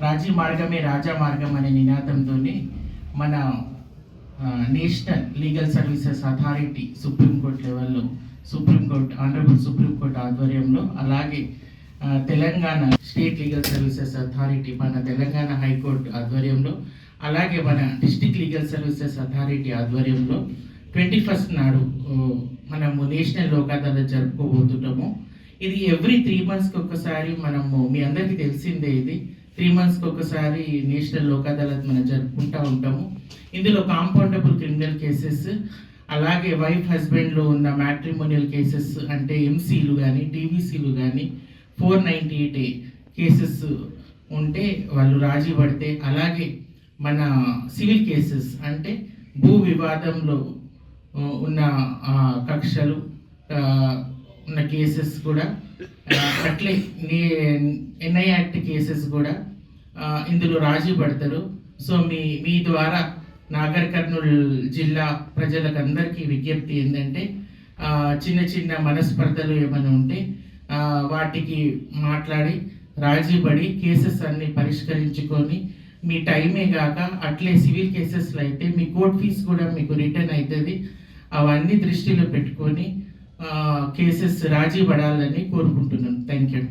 రాజీ మార్గమే రాజా మార్గం అనే నినాదంతో మన national legal services authority supreme court లెవెల్లో supreme court honourable supreme court ఆధ్వర్యంలో అలాగే Telangana state legal services authority మన తెలంగాణ హైకోర్టు ఆధ్వర్యంలో అలాగే మన డిస్టిక్ లీగల్ సర్వీసెస్ అథారిటీ ఆధ్వర్యంలో ట్వంటీ ఫస్ట్ నాడు మనము నేషనల్ లోక్ అదాలత్ జరుపుకోబోతున్నాము ఇది ఎవ్రీ త్రీ మంత్స్కి ఒకసారి మనము మీ అందరికీ తెలిసిందే ఇది. త్రీ మంత్స్కి ఒకసారి నేషనల్ లోక్ అదాలత్ మనం జరుపుకుంటూ ఉంటాము. ఇందులో కాంపౌండబుల్ క్రిమినల్ కేసెస్ అలాగే వైఫ్ హస్బెండ్లో ఉన్న మ్యాట్రిమోనియల్ కేసెస్ అంటే ఎంసీలు కానీ టీవీసీలు కానీ ఫోర్ నైంటీ ఎయిట్ కేసెస్ ఉంటే వాళ్ళు రాజీ పడితే అలాగే మన సివిల్ కేసెస్ అంటే భూ వివాదంలో ఉన్న ఆ, కక్షలు ఉన్న కేసెస్ కూడా అట్లే అట్లే ఎన్ఐ యాక్ట్ కేసెస్ కూడా ఇందులో రాజీ పడతారు. సో మీ మీ ద్వారా నాగర్ కర్నూలు జిల్లా ప్రజలకు అందరికీ విజ్ఞప్తి ఏంటంటే చిన్న చిన్న మనస్పర్ధలు ఏమైనా ఉంటే వాటికి మాట్లాడి రాజీపడి కేసెస్ అన్ని పరిష్కరించుకొని మీ టైమే కాక అట్లే సివిల్ కేసెస్లో అయితే మీ కోర్ట్ ఫీజు కూడా మీకు రిటర్న్ అవుతుంది అవన్నీ దృష్టిలో పెట్టుకొని కేసెస్ రాజీ పడాలని కోరుకుంటున్నాను. Thank you